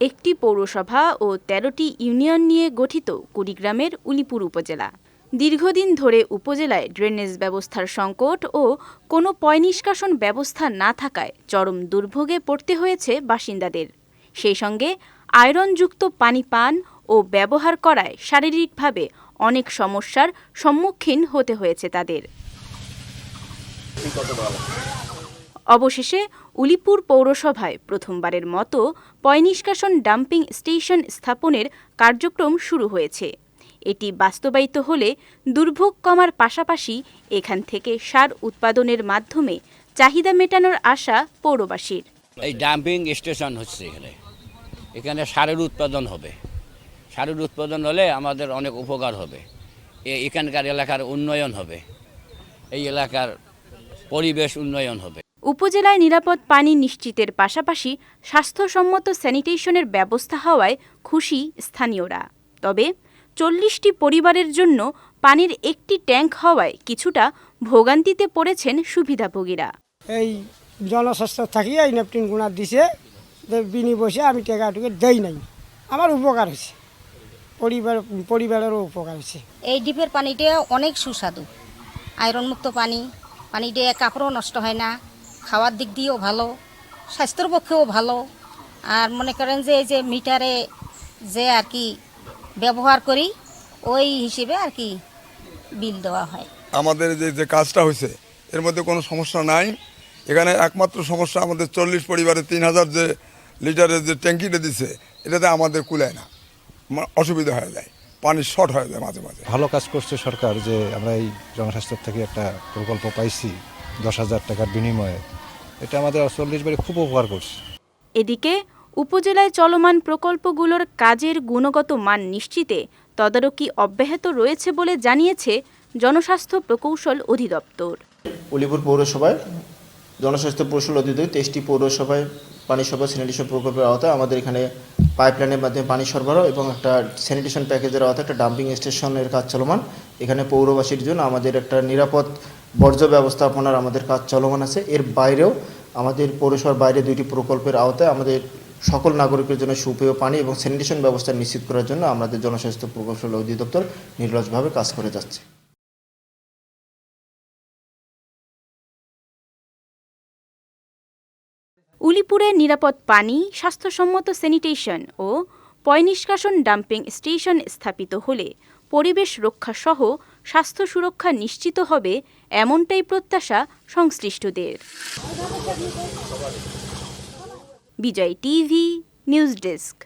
একটি পৌরসভা ও তেরোটি ইউনিয়ন নিয়ে গঠিত কুড়িগ্রামের উলিপুর উপজেলা। দীর্ঘদিন ধরে উপজেলায় ড্রেনেজ ব্যবস্থার সংকট ও কোনো পয়নিষ্কাশন ব্যবস্থা না থাকায় চরম দুর্ভোগে পড়তে হয়েছে বাসিন্দাদের। সেই সঙ্গে আয়রনযুক্ত পানি পান ও ব্যবহার করায় শারীরিকভাবে অনেক সমস্যার সম্মুখীন হতে হয়েছে তাদের। অবশেষে উলিপুর পৌরসভায় প্রথমবারের মতো পয়নিষ্কাশন ডাম্পিং স্টেশন স্থাপনের কার্যক্রম শুরু হয়েছে। এটি বাস্তবায়িত হলে দুর্ভোগ কমার পাশাপাশি এখান থেকে সার উৎপাদনের মাধ্যমে চাহিদা মেটানোর আশা পৌরবাসীর। এই ডাম্পিং স্টেশন হচ্ছে এখানে। এখানে সারের উৎপাদন হবে। সারের উৎপাদন হলে আমাদের অনেক উপকার হবে। এখানকার এলাকার উন্নয়ন হবে। এই এলাকার পরিবেশ উন্নয়ন হবে। উপজেলায় নিরাপদ পানি নিশ্চিতের পাশাপাশি স্বাস্থ্যসম্মত স্যানিটেশনের ব্যবস্থা হওয়ায় খুশি স্থানীয়রা। তবে চল্লিশটি পরিবারের জন্য পানির একটি ট্যাঙ্ক হওয়ায় কিছুটা ভোগান্তিতে পড়েছেন সুবিধাভোগীরা। এই জনস্বাস্থ্য থাকি এই নেপটিন গুণা দিছে বিনি বসে আমি টেকাটুকে দেই নাই। আমার উপকার হয়েছে। পরিবার পরিবারেরও উপকার হয়েছে। এই ডিপের পানিটা অনেক সুস্বাদু। আয়রনমুক্ত পানি পানিটা কাপড়ও নষ্ট হয় না। খাওয়ার দিক দিয়েও ভালো স্বাস্থ্যের পক্ষেও ভালো। আর মনে করেন যে এই যে মিটারে যে আর কি ব্যবহার করি ওই হিসেবে আর কি বিল দেওয়া হয়। আমাদের যে যে কাজটা হয়েছে এর মধ্যে কোনো সমস্যা নাই। এখানে একমাত্র সমস্যা আমাদের চল্লিশ পরিবারে তিন হাজার যে লিটারের যে ট্যাঙ্কিটা দিছে এটাতে আমাদের কুলায় না। অসুবিধা হয়ে যায় পানি শর্ট হয়ে যায় মাঝে মাঝে। ভালো কাজ করছে সরকার যে আমরা এই জনস্বাস্থ্য থেকে একটা প্রকল্প পাইছি। দশ হাজার টাকার বিনিময়ে। এটা আমাদের চল্লিশ বারে খুব উপকার করছে। এদিকে উপজেলায় চলমান প্রকল্পগুলোর কাজের গুণগত মান নিশ্চিতে তদারকি অব্যাহত রয়েছে বলে জানিয়েছে জনস্বাস্থ্য প্রকৌশল অধিদপ্তর। উলিপুর পৌরসভায় জনস্বাস্থ্য প্রকৌশল অধিদপ্তর তেইশটি পৌরসভায় পানি সরবরাহ স্যানিটেশন প্রকল্পের আওতায় আমাদের এখানে পাইপলাইনের মাধ্যমে পানি সরবরাহ এবং একটা স্যানিটেশন প্যাকেজের আওতায় একটা ডাম্পিং স্টেশনের কাজ চলমান। এখানে পৌরবাসীর জন্য আমাদের একটা নিরাপদ বর্জ্য ব্যবস্থাপনার আমাদের কাজ চলমান আছে। এর বাইরেও আমাদের পৌরসভার বাইরে দুইটি প্রকল্পের আওতায় আমাদের সকল নাগরিকের জন্য সুপেয় পানি এবং স্যানিটেশন ব্যবস্থা নিশ্চিত করার জন্য আমাদের জনস্বাস্থ্য প্রকৌশল অধিদপ্তর নির্লজভাবে কাজ করে যাচ্ছে। উলিপুরে নিরাপদ পানি, স্বাস্থ্যসম্মত স্যানিটেশন ও পয়নিষ্কাশন ডাম্পিং স্টেশন স্থাপিত হলে পরিবেশ রক্ষাসহ স্বাস্থ্য সুরক্ষা নিশ্চিত হবে এমনটাই প্রত্যাশা সংশ্লিষ্টদের। Bijoy TV news desk.